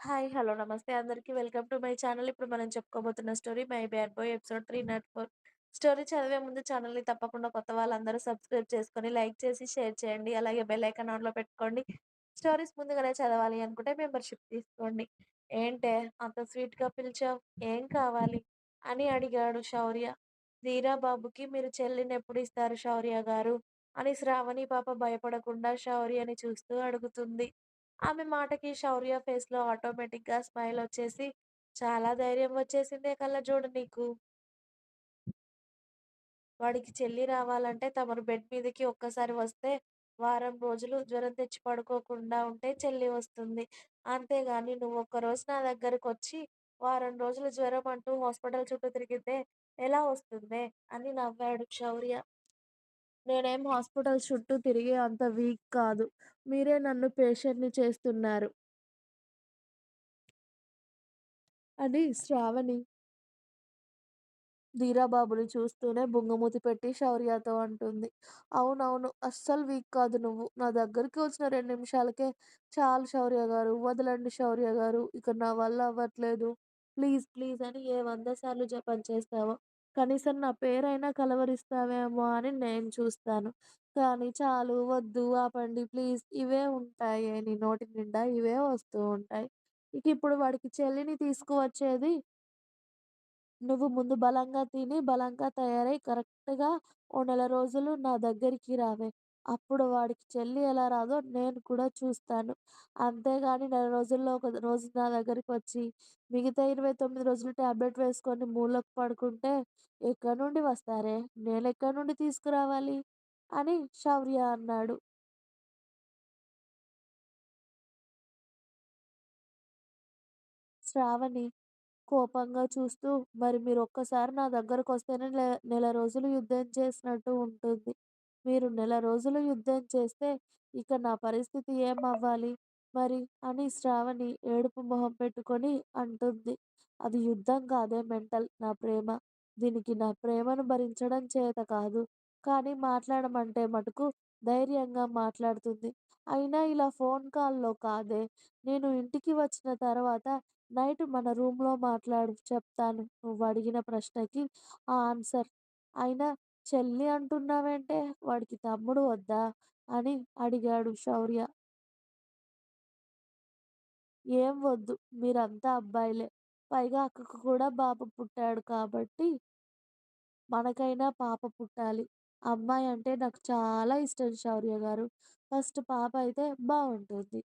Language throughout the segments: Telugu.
హాయ్. హలో. నమస్తే అందరికి. Welcome to my channel. ఇప్పుడు మనం చెప్పుకోబోతున్న story 'my bad boy' episode 304. Story చదివే ముందు ఛానల్‌ని తప్పకుండా కొత్త వాళ్ళందరూ సబ్స్క్రైబ్ చేసుకొని, లైక్ చేసి, షేర్ చేయండి. అలాగే బెల్ ఐకాన్ ఆన్‌లో పెట్టుకోండి. స్టోరీస్ ముందుగానే చదవాలి అనుకుంటే మెంబర్‌షిప్ తీసుకోండి. ఏంటే అంత స్వీట్‌గా పిలిచావు? ఏం కావాలి? అని అడిగాడు శౌర్య. ధీరా బాబుకి మీరు చెల్లినెప్పుడు ఇస్తారు శౌర్య గారు? అని శ్రావణి పాప భయపడకుండా శౌర్యని చూస్తూ అడుగుతుంది. ఆమె మాటకి శౌర్య ఫేస్‌లో ఆటోమేటిక్‌గా స్మైలొచ్చేసి, చాలా ధైర్యం వచ్చేసిందే కళ్ళజోడు నీకు. వాడికి చెల్లి రావాలంటే తమరు బెడ్ మీదకి ఒక్కసారి వస్తే, వారం రోజులు జ్వరం తెచ్చి పడుకోకుండా ఉంటే చెల్లి వస్తుంది. అంతేగాని నువ్వొక్కరోజు నా దగ్గరకొచ్చి, వారం రోజులు జ్వరం అంటూ హాస్పిటల్ చుట్టూ తిరిగితే ఎలా వస్తుందే? అని నవ్వాడు శౌర్య. నేనేం హాస్పిటల్ చుట్టూ తిరిగే అంత వీక్ కాదు. మీరే నన్ను పేషెంట్‌ని చేస్తున్నారు. అని శ్రావణి ధీరాబాబుని చూస్తూనే బుంగమూతి పెట్టి శౌర్యతో అంటుంది. అవునవును. అస్సలు వీక్ కాదు నువ్వు. నా దగ్గరికి వచ్చిన రెండు నిమిషాలకే చాలు శౌర్య గారు, వదలండి శౌర్య గారు, ఇక నా వల్ల అవ్వట్లేదు. ప్లీజ్ ప్లీజ్ అని ఏ వంద సార్లు జపం చేస్తావో, కనీసం నా పేరైనా కలవరిస్తావేమో అని నేను చూస్తాను. కానీ చాలు, వద్దు, ఆపండి ప్లీజ్ ఇవే ఉంటాయి నీ నోటి నిండా ఇవే వస్తూ ఉంటాయి. ఇక ఇప్పుడు వాడికి చెల్లిని తీసుకువచ్చేది నువ్వు ముందు బలంగా తిని, బలంగా తయారై కరెక్ట్‌గా ఓ నెల రోజులు నా దగ్గరికి రావే. అప్పుడు వాడికి చెల్లి ఎలా రాదో నేను కూడా చూస్తాను. అంతేగాని నెల రోజుల్లో ఒక రోజు నా దగ్గరికి వచ్చి మిగతా 29 రోజులు టాబ్లెట్ వేసుకొని మూలకు పడుకుంటే ఎక్కడి నుండి వస్తారే? నేను ఎక్కడి నుండి తీసుకురావాలి? అని శౌర్య అన్నాడు. శ్రావణి కోపంగా చూస్తూ, మరి మీరు ఒక్కసారి నా దగ్గరకు వస్తేనే నెల రోజులు యుద్ధం చేసినట్టు ఉంటుంది. మీరు నెల రోజులు యుద్ధం చేస్తే ఇక నా పరిస్థితి ఏమవ్వాలి మరి? అని శ్రావణి ఏడుపు మొహం పెట్టుకొని అంటుంది. అది యుద్ధం కాదే మెంటల్ నా ప్రేమ. దీనికి నా ప్రేమను భరించడం చేత కాదు. కానీ మాట్లాడమంటే మటుకు ధైర్యంగా మాట్లాడుతుంది. అయినా ఇలా ఫోన్ కాల్‌లో కాదే. నేను ఇంటికి వచ్చిన తర్వాత నైట్ మన రూమ్‌లో మాట్లాడు చెప్తాను నువ్వు అడిగిన ప్రశ్నకి ఆ ఆన్సర్. అయినా చెల్లి అంటున్నావంటే వాడికి తమ్ముడు వద్దా? అని అడిగాడు శౌర్య. ఏం వద్దు. మీరంతా అబ్బాయిలే. పైగా అక్కకు కూడా బాబు పుట్టాడు కాబట్టి మనకైనా పాప పుట్టాలి. అమ్మాయి అంటే నాకు చాలా ఇష్టం శౌర్య గారు. ఫస్ట్ పాప అయితే బాగుంటుంది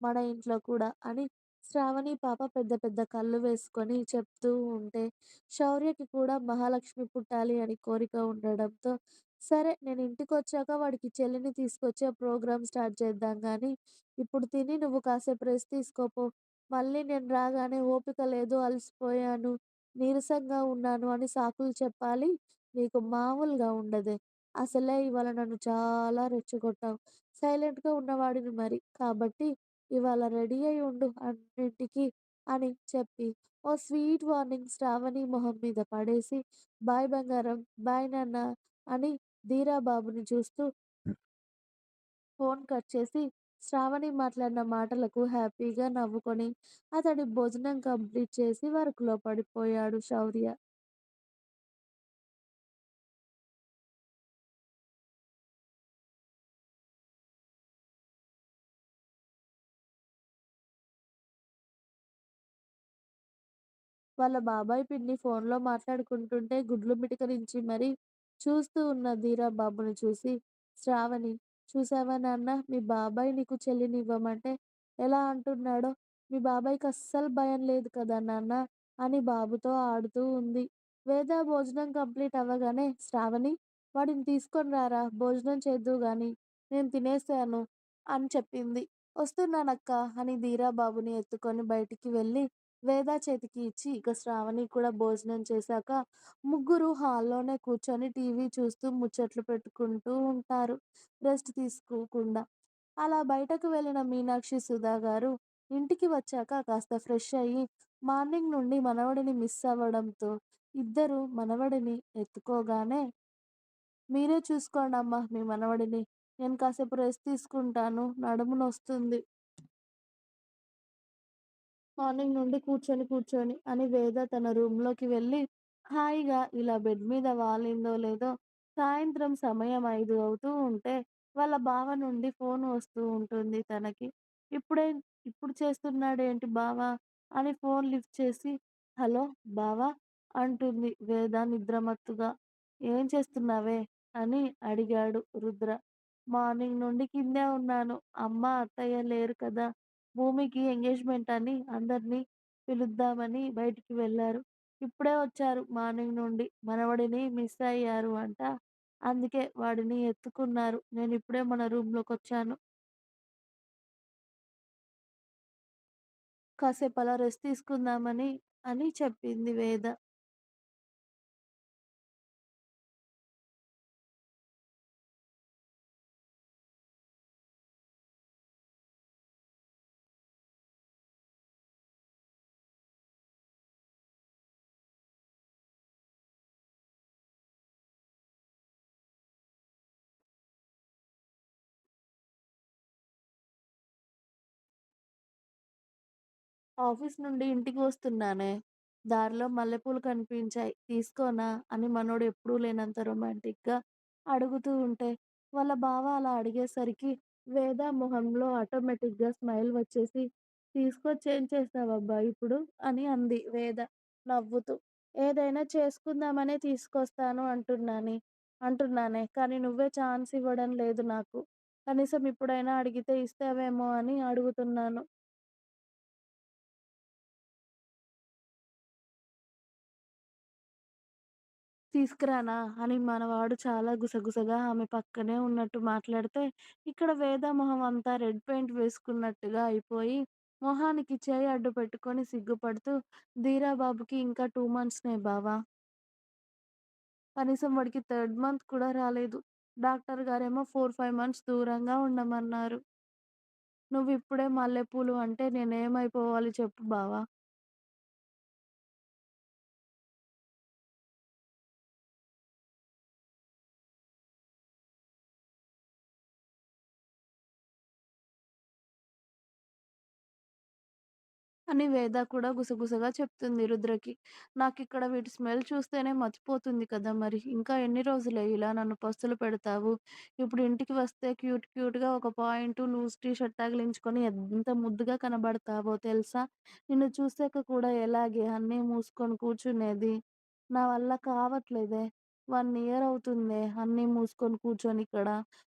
మన ఇంట్లో కూడా అని శ్రావణి పాప పెద్ద పెద్ద కళ్ళు వేసుకొని చెప్తూ ఉంటే, శౌర్యకి కూడా మహాలక్ష్మి పుట్టాలి అని కోరిక ఉండడంతో, సరే నేను ఇంటికి వచ్చాక వాడికి చెల్లిని తీసుకొచ్చే ప్రోగ్రామ్ స్టార్ట్ చేద్దాం కానీ ఇప్పుడు తిని నువ్వు కాసేపు రెస్ట్ తీసుకోపో మళ్ళీ నేను రాగానే ఓపిక లేదు, అలసిపోయాను, నీరసంగా ఉన్నాను అని సాకులు చెప్పాలి నీకు మామూలుగా ఉండదే. అసలే ఇవాళ నన్ను చాలా రెచ్చగొట్టావు. సైలెంట్‌గా ఉన్నవాడిని మరి. కాబట్టి ఇవాళ రెడీ అయి ఉండు అన్నింటికి అని చెప్పి ఓ స్వీట్ వార్నింగ్ శ్రావణి మొహం మీద పడేసి బాయ్ బంగారం, బాయ్ నాన్న అని ధీరా బాబుని చూస్తూ ఫోన్ కట్ చేసి శ్రావణి మాట్లాడిన మాటలకు హ్యాపీగా నవ్వుకొని అతడి భోజనం కంప్లీట్ చేసి వర్క్‌లో పడిపోయాడు శౌర్య. వాళ్ళ బాబాయ్, పిన్ని ఫోన్‌లో మాట్లాడుకుంటుంటే గుడ్లు మిటకరించి మరీ చూస్తూ ఉన్న ధీరా బాబుని చూసి శ్రావణి చూసావా నాన్న మీ బాబాయ్ నీకు చెల్లిని ఇవ్వమంటే ఎలా అంటున్నాడో? మీ బాబాయ్‌కి అస్సలు భయం లేదు కదా నాన్న అని బాబుతో ఆడుతూ ఉంది. వేద భోజనం కంప్లీట్ అవ్వగానే శ్రావణి వాడిని తీసుకొని రారా భోజనం చేద్దు గాని. నేను తినేసాను అని చెప్పింది. వస్తున్నానక్కా అని ధీరా బాబుని ఎత్తుకొని బయటికి వెళ్ళి వేద చేతికి ఇచ్చి ఇక శ్రావణి కూడా భోజనం చేశాక ముగ్గురు హాల్లోనే కూర్చొని టీవీ చూస్తూ ముచ్చట్లు పెట్టుకుంటూ ఉంటారు రెస్ట్ తీసుకోకుండా. అలా బయటకు వెళ్ళిన మీనాక్షి, సుధా గారు ఇంటికి వచ్చాక కాస్త ఫ్రెష్ అయ్యి మార్నింగ్ నుండి మనవడిని మిస్ అవ్వడంతో ఇద్దరు మనవడిని ఎత్తుకోగానే మీరే చూసుకోండమ్మా మీ మనవడిని. నేను కాసేపు రెస్ట్ తీసుకుంటాను. నడుము నొస్తుంది. మార్నింగ్ నుండి కూర్చొని, కూర్చొని అని వేద తన రూమ్‌లోకి వెళ్ళి హాయిగా ఇలా బెడ్ మీద వాలిందో లేదో సాయంత్రం సమయం ఐదు అవుతూ ఉంటే వాళ్ళ బావ నుండి ఫోన్ వస్తూ ఉంటుంది తనకి. ఇప్పుడే ఇప్పుడు చేస్తున్నాడేంటి బావ అని ఫోన్ లిఫ్ట్ చేసి హలో బావ అంటుంది వేద నిద్రమత్తుగా. ఏం చేస్తున్నావే అని అడిగాడు రుద్ర. మార్నింగ్ నుండి కిందే ఉన్నాను. అమ్మ, అత్తయ్య లేరు కదా! భూమికి ఎంగేజ్‌మెంట్ అని అందరిని పిలుద్దామని బయటికి వెళ్ళారు. ఇప్పుడే వచ్చారు మార్నింగ్ నుండి. మనవడిని మిస్ అయ్యారు అంట. అందుకే వాడిని ఎత్తుకున్నారు. నేనిప్పుడే మన రూమ్‌లోకొచ్చాను. కాసేపలా రెస్ట్ తీసుకుందామని అని చెప్పింది వేద. ఆఫీస్ నుండి ఇంటికి వస్తున్నానే. దారిలో మల్లెపూలు కనిపించాయి. తీసుకోనా? అని మనోడు ఎప్పుడూ లేనంత రొమాంటిక్‌గా అడుగుతూ ఉంటే, వాళ్ళ బావ అలా అడిగేసరికి వేద మొహంలో ఆటోమేటిక్‌గా స్మైల్ వచ్చేసి, "తీసుకొచ్చేం చేస్తావబ్బా ఇప్పుడు? అని అంది వేద నవ్వుతూ. ఏదైనా చేసుకుందామనే తీసుకొస్తాను అంటున్నాని అంటున్నానే. కానీ నువ్వే ఛాన్స్ ఇవ్వడం లేదు నాకు. కనీసం ఇప్పుడైనా అడిగితే ఇస్తావేమో అని అడుగుతున్నాను. తీసుకురానా? అని మనవాడు చాలా గుసగుసగా ఆమె పక్కనే ఉన్నట్టు మాట్లాడితే, ఇక్కడ వేద మొహం అంతా రెడ్ పెయింట్ వేసుకున్నట్టుగా అయిపోయి, మొహానికి చేయి అడ్డు పెట్టుకొని సిగ్గుపడుతూ, ధీరా బాబుకి ఇంకా 2 మంత్స్‌నే బావా కనీసం వాడికి థర్డ్ మంత్ కూడా రాలేదు. డాక్టర్ గారేమో 4, 5 మంత్స్ దూరంగా ఉండమన్నారు. నువ్విప్పుడే మల్లెపూలు అంటే నేనేమైపోవాలి చెప్పు బావా అని వేద కూడా గుసగుసగా చెప్తుంది రుద్రకి. నాకు ఇక్కడ వీటి స్మెల్ చూస్తేనే మర్చిపోతుంది కదా మరి! ఇంకా ఎన్ని రోజులే ఇలా నన్ను పస్తులు పెడతావు? ఇప్పుడు ఇంటికి వస్తే క్యూట్ క్యూట్‌గా ఒక పాయింటు, లూజ్ టీ షర్ట్ తగిలించుకొని ఎంత ముద్దుగా కనబడతావో తెలుసా? నిన్ను చూసాక కూడా ఎలాగే అన్నీ మూసుకొని కూర్చునేది? నా వల్ల కావట్లేదే. వన్ ఇయర్ అవుతుందే అన్నీ మూసుకొని కూర్చొని ఇక్కడ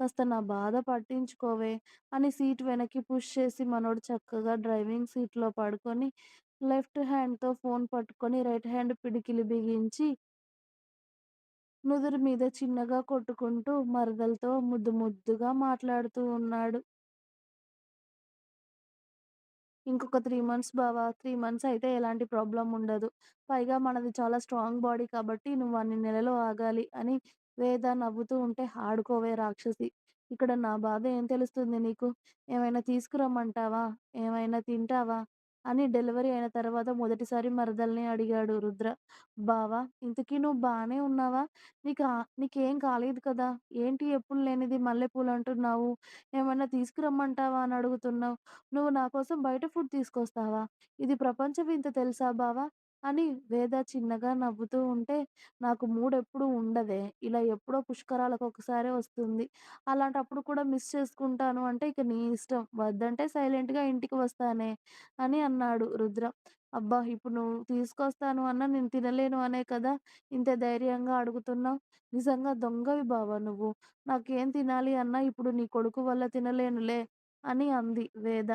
కాస్త నా బాధ పట్టించుకోవే అని సీట్ వెనక్కి పుష్ చేసి మనోడు చక్కగా డ్రైవింగ్ సీట్‌లో పడుకొని, లెఫ్ట్ హ్యాండ్‌తో ఫోన్ పట్టుకొని రైట్ హ్యాండ్ పిడికిలి బిగించి, నుదురు మీద చిన్నగా కొట్టుకుంటూ మరదలతో ముద్దు ముద్దుగా మాట్లాడుతూ ఉన్నాడు. ఇంకొక 3 మంత్స్ బావ. 3 మంత్స్ అయితే ఎలాంటి ప్రాబ్లమ్ ఉండదు. పైగా మనది చాలా స్ట్రాంగ్ బాడీ కాబట్టి నువ్వు అన్ని నెలలు ఆగాలి అని వేద నవ్వుతూ ఉంటే ఆడుకోవే రాక్షసి. ఇక్కడ నా బాధ ఏం తెలుస్తుంది నీకు? ఏమైనా తీసుకురమ్మంటావా? ఏమైనా తింటావా? అని డెలివరీ అయిన తర్వాత మొదటిసారి మరదల్ని అడిగాడు రుద్ర. బావా ఇంతకీ నువ్వు బాగానే ఉన్నావా? నీకు నీకేం కాలేదు కదా? ఏంటి ఎప్పుడు లేనిది మల్లెపూలు అంటున్నావు ఏమన్నా తీసుకురమ్మంటావా అని అడుగుతున్నావు? నువ్వు నా కోసం బయట ఫుడ్ తీసుకొస్తావా? ఇది ప్రపంచం ఇంత తెలుసా బావా అని వేద చిన్నగా నవ్వుతూ ఉంటే, నాకు మూడెప్పుడూ ఉండదే. ఇలా ఎప్పుడో పుష్కరాలకొకసారే వస్తుంది. అలాంటప్పుడు కూడా మిస్ చేసుకుంటాను అంటే ఇక నీ ఇష్టం. వద్దంటే సైలెంట్‌గా ఇంటికి వస్తానే అని అన్నాడు రుద్ర. అబ్బా! ఇప్పుడు నువ్వు తీసుకొస్తాను అన్నా నేను తినలేను అనే కదా ఇంత ధైర్యంగా అడుగుతున్నావు? నిజంగా దొంగవి బావ నువ్వు. నాకేం తినాలి అన్నా ఇప్పుడు నీ కొడుకు వల్ల తినలేనులే అని అంది వేద.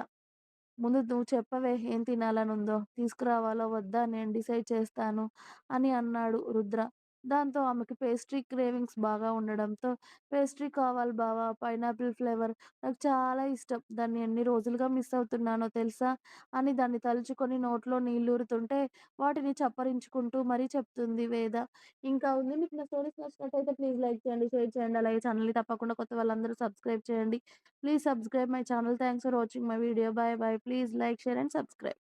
ముందు నువ్వు చెప్పవే ఏం తినాలనుందో? తీసుకురావాలో వద్దా నేను డిసైడ్ చేస్తాను అని అన్నాడు రుద్ర. దాంతో ఆమెకి పేస్ట్రీ క్రేవింగ్స్ బాగా ఉండడంతో పేస్ట్రీ కావాలి బావా పైనాపిల్ ఫ్లేవర్ నాకు చాలా ఇష్టం. దాన్ని ఎన్ని రోజులుగా మిస్ అవుతున్నానో తెలుసా? అని దాన్ని తలుచుకొని నోట్లో నీళ్ళూరుతుంటే వాటిని చప్పరించుకుంటూ మరీ చెప్తుంది వేద. ఇంకా ఉంది మీకు నా స్టోరీస్ నచ్చినట్టయితే ప్లీజ్ లైక్ చేయండి, షేర్ చేయండి. అలాగే ఛానల్‌ని తప్పకుండా కొత్త వాళ్ళందరూ సబ్స్క్రైబ్ చేయండి. Please subscribe my channel. Thanks for watching my video. Bye bye please like, share and subscribe.